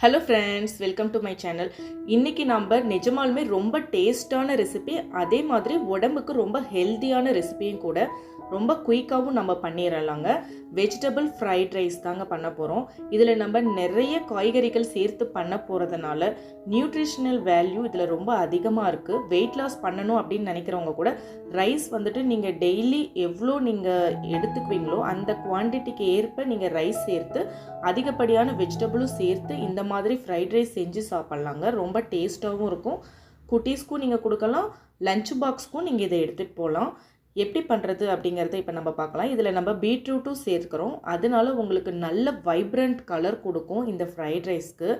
Hello friends welcome to my channel இன்றைக்கி நம்ம நிஜமாலுமே ரொம்ப டேஸ்டான ரெசிபி அதே மாதிரி உடம்புக்கு ரொம்ப ஹெல்த்தியான ரெசிபியும் கூட ரொம்ப குயிக்காகவும் நம்ம பண்ணிடலாங்க வெஜிடபிள் ஃப்ரைட் ரைஸ் தாங்க பண்ண போகிறோம் இதில் நம்ம நிறைய காய்கறிகள் சேர்த்து பண்ண போகிறதுனால நியூட்ரிஷனல் வேல்யூ இதில் ரொம்ப அதிகமாக இருக்குது வெயிட் லாஸ் பண்ணணும் அப்படின்னு நினைக்கிறவங்க கூட ரைஸ் வந்துட்டு நீங்கள் டெய்லி எவ்வளோ நீங்கள் எடுத்துக்குவீங்களோ அந்த குவான்டிட்டிக்கு ஏற்ப நீங்கள் ரைஸ் சேர்த்து அதிகப்படியான வெஜிடபிளும் சேர்த்து இந்த மாதிரி ஃப்ரைட் ரைஸ் செஞ்சு சாப்பிட்லாங்க. ரொம்ப டேஸ்ட்டாகவும் இருக்கும். குட்டீஸ்க்கும் நீங்கள் கொடுக்கலாம். லஞ்ச் பாக்ஸ்க்கும் நீங்கள் இதை எடுத்துகிட்டு போகலாம். எப்படி பண்ணுறது அப்படிங்கிறத இப்போ நம்ம பார்க்கலாம். இதில் நம்ம பீட்ரூட்டும் சேர்க்குறோம். அதனால உங்களுக்கு நல்ல வைப்ரண்ட் கலர் கொடுக்கும் இந்த ஃப்ரைட் ரைஸ்க்கு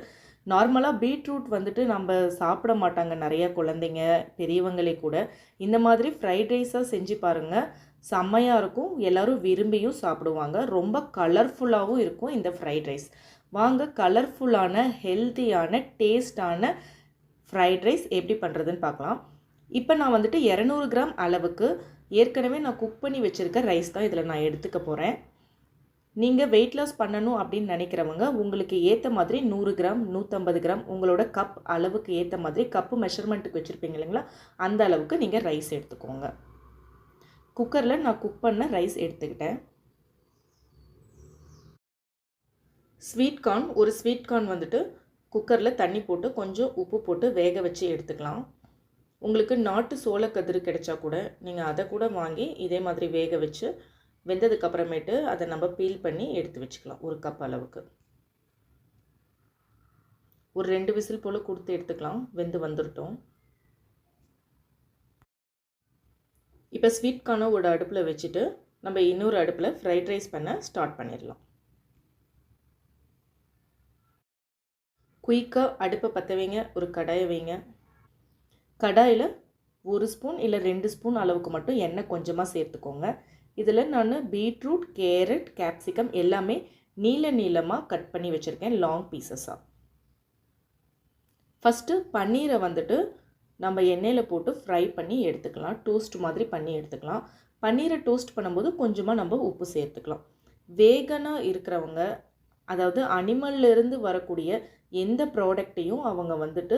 நார்மலாக பீட்ரூட் வந்துட்டு நம்ம சாப்பிட மாட்டாங்க. நிறைய குழந்தைங்க பெரியவங்களே கூட. இந்த மாதிரி ஃப்ரைட் ரைஸாக செஞ்சு பாருங்கள் செம்மையாக இருக்கும். எல்லோரும் விரும்பியும் சாப்பிடுவாங்க. ரொம்ப கலர்ஃபுல்லாகவும் இருக்கும் இந்த ஃப்ரைட் ரைஸ் வாங்க கலர்ஃபுல்லான ஹெல்த்தியான டேஸ்டான ஃப்ரைட் ரைஸ் எப்படி பண்ணுறதுன்னு பார்க்கலாம். இப்போ நான் வந்துட்டு இரநூறு கிராம் அளவுக்கு ஏற்கனவே நான் குக் பண்ணி வச்சுருக்க ரைஸ் தான் இதில் நான் எடுத்துக்க போகிறேன் நீங்கள் வெயிட் லாஸ் பண்ணணும் அப்படின்னு நினைக்கிறவங்க உங்களுக்கு ஏற்ற மாதிரி நூறு கிராம் நூற்றம்பது கிராம் உங்களோட கப் அளவுக்கு ஏற்ற மாதிரி கப்பு மெஷர்மெண்ட்டுக்கு வச்சுருப்பீங்க இல்லைங்களா? அந்த அளவுக்கு நீங்கள் ரைஸ் எடுத்துக்கோங்க. குக்கரில் நான் குக் பண்ண ரைஸ் எடுத்துக்கிட்டேன். ஸ்வீட் கார்ன் ஒரு ஸ்வீட் கார்ன் வந்துட்டு குக்கரில் தண்ணி போட்டு கொஞ்சம் உப்பு போட்டு வேக வச்சு எடுத்துக்கலாம். உங்களுக்கு நாட்டு சோளக்கதிர் கிடைச்சா கூட நீங்கள் அதை கூட வாங்கி இதே மாதிரி வேக வச்சு வெந்ததுக்கப்புறமேட்டு அதை நம்ம பீல் பண்ணி எடுத்து வச்சுக்கலாம் ஒரு கப் அளவுக்கு. ஒரு ரெண்டு விசில் போல் கொடுத்து எடுத்துக்கலாம் வெந்து வந்துட்டோம் இப்போ ஸ்வீட் கார்னை ஒரு அடுப்பில் வச்சுட்டு நம்ம இன்னொரு அடுப்பில் ஃப்ரைட் ரைஸ் பண்ண ஸ்டார்ட் பண்ணிடலாம். குயிக்காக அடுப்பை பற்ற வைங்க ஒரு கடாயை வைங்க. கடாயில் ஒரு ஸ்பூன் இல்லை ரெண்டு ஸ்பூன் அளவுக்கு மட்டும் எண்ணெய் கொஞ்சமாக சேர்த்துக்கோங்க. இதில் நான் பீட்ரூட் கேரட் கேப்சிகம் எல்லாமே நீல நீளமாக கட் பண்ணி வச்சுருக்கேன் லாங் பீசஸாக ஃபஸ்ட்டு பன்னீரை வந்துட்டு நம்ம எண்ணெயில் போட்டு ஃப்ரை பண்ணி எடுத்துக்கலாம். டோஸ்ட் மாதிரி பண்ணி எடுத்துக்கலாம். பன்னீரை டோஸ்ட் பண்ணும்போது கொஞ்சமாக நம்ம உப்பு சேர்த்துக்கலாம். வேகனாக இருக்கிறவங்க அதாவது அனிமல்லேருந்து வரக்கூடிய எந்த ப்ராடக்டையும் அவங்க வந்துட்டு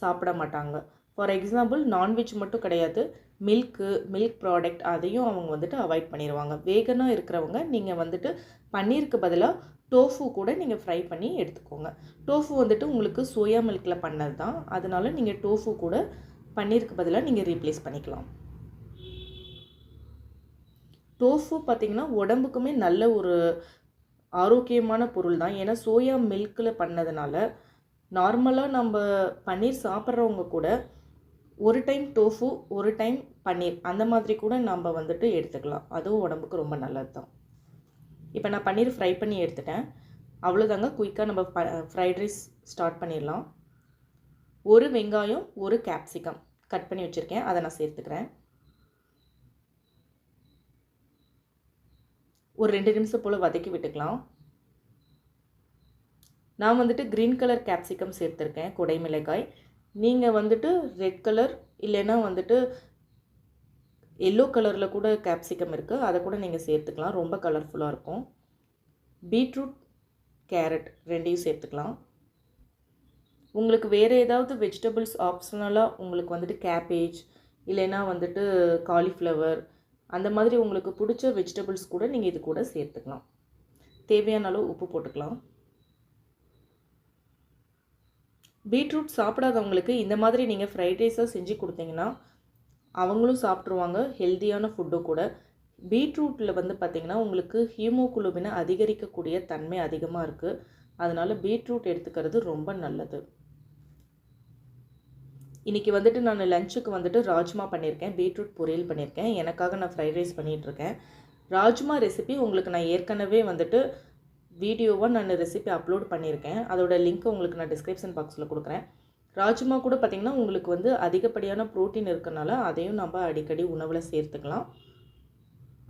சாப்பிட மாட்டாங்க. ஃபார் எக்ஸாம்பிள் நான்வெஜ் மட்டும் கிடையாது. மில்க்கு மில்க் ப்ராடக்ட் அதையும் அவங்க வந்துட்டு அவாய்ட் பண்ணிடுவாங்க வேகனாக இருக்கிறவங்க நீங்கள் வந்துட்டு பன்னீருக்கு பதிலாக டோஃபு கூட நீங்கள் ஃப்ரை பண்ணி எடுத்துக்கோங்க. டோஃபு வந்துட்டு உங்களுக்கு சோயா மில்கில் பண்ணது தான் அதனால் நீங்கள் டோஃபு கூட பன்னீருக்கு பதிலாக நீங்கள் ரீப்ளேஸ் பண்ணிக்கலாம். டோஃபு பார்த்திங்கன்னா உடம்புக்குமே நல்ல ஒரு ஆரோக்கியமான பொருள் தான் ஏன்னா சோயா மில்கில் பண்ணதுனால நார்மலாக நம்ம பன்னீர் சாப்பிட்றவங்க கூட ஒரு டைம் டோஃபு ஒரு டைம் பன்னீர். அந்த மாதிரி கூட நம்ம வந்துட்டு எடுத்துக்கலாம். அதுவும் உடம்புக்கு ரொம்ப நல்லது தான் இப்போ நான் பன்னீர் ஃப்ரை பண்ணி எடுத்துட்டேன். அவ்வளோதாங்க குயிக்காக நம்ம ப ஃப்ரைட் ரைஸ் ஸ்டார்ட் பண்ணிடலாம். ஒரு வெங்காயம் ஒரு கேப்சிகம் கட் பண்ணி வச்சுருக்கேன். அதை நான் சேர்த்துக்கிறேன். ஒரு ரெண்டு நிமிஷம் போல் வதக்கி விட்டுக்கலாம். நான் வந்துட்டு க்ரீன் கலர் கேப்சிகம் சேர்த்துருக்கேன். குடை மிளகாய். நீங்கள் வந்துட்டு ரெட் கலர் இல்லைன்னா வந்துட்டு எல்லோ கலரில் கூட கேப்சிகம் இருக்குது அதை கூட நீங்கள் சேர்த்துக்கலாம். ரொம்ப கலர்ஃபுல்லாக இருக்கும். பீட்ரூட் கேரட் ரெண்டையும் சேர்த்துக்கலாம். உங்களுக்கு வேறு ஏதாவது வெஜிடபிள்ஸ் ஆப்ஷனலாக உங்களுக்கு வந்துட்டு கேபேஜ் இல்லைன்னா வந்துட்டு காலிஃப்ளவர் அந்த மாதிரி உங்களுக்கு பிடிச்ச வெஜிடபிள்ஸ் கூட நீங்கள் இது கூட சேர்த்துக்கலாம். தேவையான அளவு உப்பு போட்டுக்கலாம். பீட்ரூட் சாப்பிடாதவங்களுக்கு இந்த மாதிரி நீங்கள் ஃப்ரைட் ரைஸாக செஞ்சு கொடுத்தீங்கன்னா அவங்களும் சாப்பிட்ருவாங்க ஹெல்த்தியான ஃபுட்டும் கூட. பீட்ரூட்டில் வந்து பார்த்திங்கன்னா உங்களுக்கு ஹீமோகுளோபினை அதிகரிக்கக்கூடிய தன்மை அதிகமாக இருக்குது அதனால் பீட்ரூட் எடுத்துக்கிறது ரொம்ப நல்லது. இன்றைக்கி வந்துட்டு நான் லஞ்சுக்கு வந்துட்டு ராஜ்மா பண்ணியிருக்கேன் பீட்ரூட் பொரியல் பண்ணியிருக்கேன் எனக்காக நான் ஃப்ரைட் ரைஸ் பண்ணிகிட்ருக்கேன் ராஜ்மா ரெசிபி உங்களுக்கு நான் ஏற்கனவே வந்துட்டு வீடியோவாக நான் ரெசிபி அப்லோட் பண்ணியிருக்கேன். அதோட லிங்க் உங்களுக்கு நான் டிஸ்கிரிப்ஷன் பாக்ஸில் கொடுக்குறேன். ராஜ்மா கூட பார்த்திங்கன்னா உங்களுக்கு வந்து அதிகப்படியான ப்ரோட்டீன் இருக்கனால அதையும் நம்ம அடிக்கடி உணவில் சேர்த்துக்கலாம்.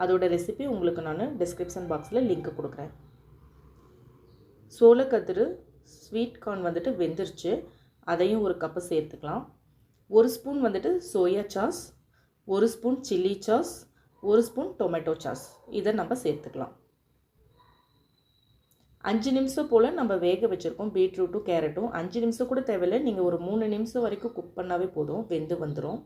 அதோட ரெசிபி உங்களுக்கு நான் டிஸ்கிரிப்ஷன் பாக்ஸில் லிங்க் கொடுக்குறேன். சோளக்கதிர் ஸ்வீட் கார்ன் வந்துட்டு வெந்துருச்சு. அதையும் ஒரு கப்பு சேர்த்துக்கலாம். ஒரு ஸ்பூன் வந்துட்டு சோயா சாஸ் ஒரு ஸ்பூன் சில்லி சாஸ் ஒரு ஸ்பூன் டொமேட்டோ சாஸ் இதை நம்ம சேர்த்துக்கலாம். அஞ்சு நிமிஷம் போல் நம்ம வேக வச்சுருக்கோம் பீட்ரூட்டும் கேரட்டும். அஞ்சு நிமிஷம் கூட தேவையில்லை. நீங்கள் ஒரு மூணு நிமிஷம் வரைக்கும் குக் பண்ணாவே போதும். வெந்து வந்துடும்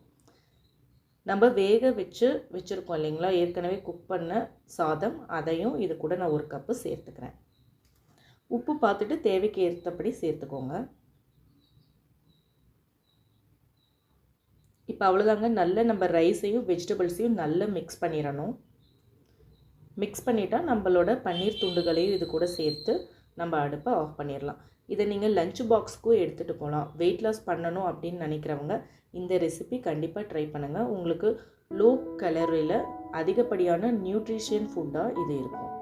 நம்ம வேக வச்சு வச்சுருக்கோம் இல்லைங்களா? ஏற்கனவே குக் பண்ண சாதம். அதையும் இது கூட நான் ஒரு கப்பு சேர்த்துக்கிறேன். உப்பு பார்த்துட்டு தேவைக்கு ஏற்றபடி சேர்த்துக்கோங்க. இப்போ அவ்வளோதாங்க நல்ல நம்ம ரைஸையும் வெஜிடபிள்ஸையும் நல்லா மிக்ஸ் பண்ணிடணும். மிக்ஸ் பண்ணிட்டால் நம்மளோட பன்னீர் துண்டுகளையும் இது கூட சேர்த்து நம்ம அடுப்பை ஆஃப் பண்ணிடலாம். இதை நீங்கள் லஞ்ச் பாக்ஸ்க்கும் எடுத்துகிட்டு போகலாம் வெயிட் லாஸ் பண்ணணும் அப்படின்னு நினைக்கிறவங்க இந்த ரெசிபி கண்டிப்பாக ட்ரை பண்ணுங்கள் உங்களுக்கு லோ கலரியில் அதிகப்படியான நியூட்ரிஷியன் ஃபுட்டாக இது இருக்கும்.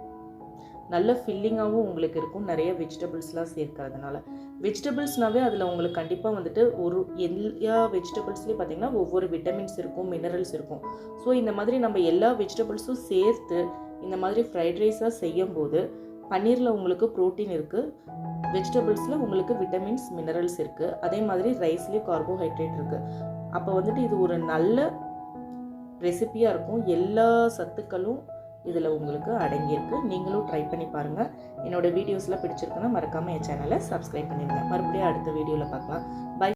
நல்ல ஃபில்லிங்காகவும் உங்களுக்கு இருக்கும். நிறைய வெஜிடபிள்ஸ்லாம் சேர்க்கறதுனால வெஜிடபிள்ஸ்னாவே அதில் உங்களுக்கு கண்டிப்பாக வந்துட்டு ஒரு எல்லா வெஜிடபிள்ஸ்லேயும் பார்த்திங்கன்னா ஒவ்வொரு விட்டமின்ஸ் இருக்கும் மினரல்ஸ் இருக்கும். ஸோ இந்த மாதிரி நம்ம எல்லா வெஜிடபிள்ஸும் சேர்த்து இந்த மாதிரி ஃப்ரைட் ரைஸாக செய்யும்போது பன்னீரில் உங்களுக்கு ப்ரோட்டீன் இருக்குது வெஜிடபிள்ஸில் உங்களுக்கு விட்டமின்ஸ் மினரல்ஸ் இருக்குது அதே மாதிரி ரைஸ்லேயும் கார்போஹைட்ரேட் இருக்குது அப்போ வந்துட்டு இது ஒரு நல்ல ரெசிப்பியாக இருக்கும். எல்லா சத்துக்களும் இதில் உங்களுக்கு அடங்கியிருக்கு. நீங்களும் ட்ரை பண்ணி பாருங்கள் என்னோடய வீடியோஸ்லாம் பிடிச்சிருக்குன்னா மறக்காமல் என் சேனலை சப்ஸ்கிரைப் பண்ணிடுங்க. மறுபடியும் அடுத்த வீடியோவில் பார்க்கலாம். பை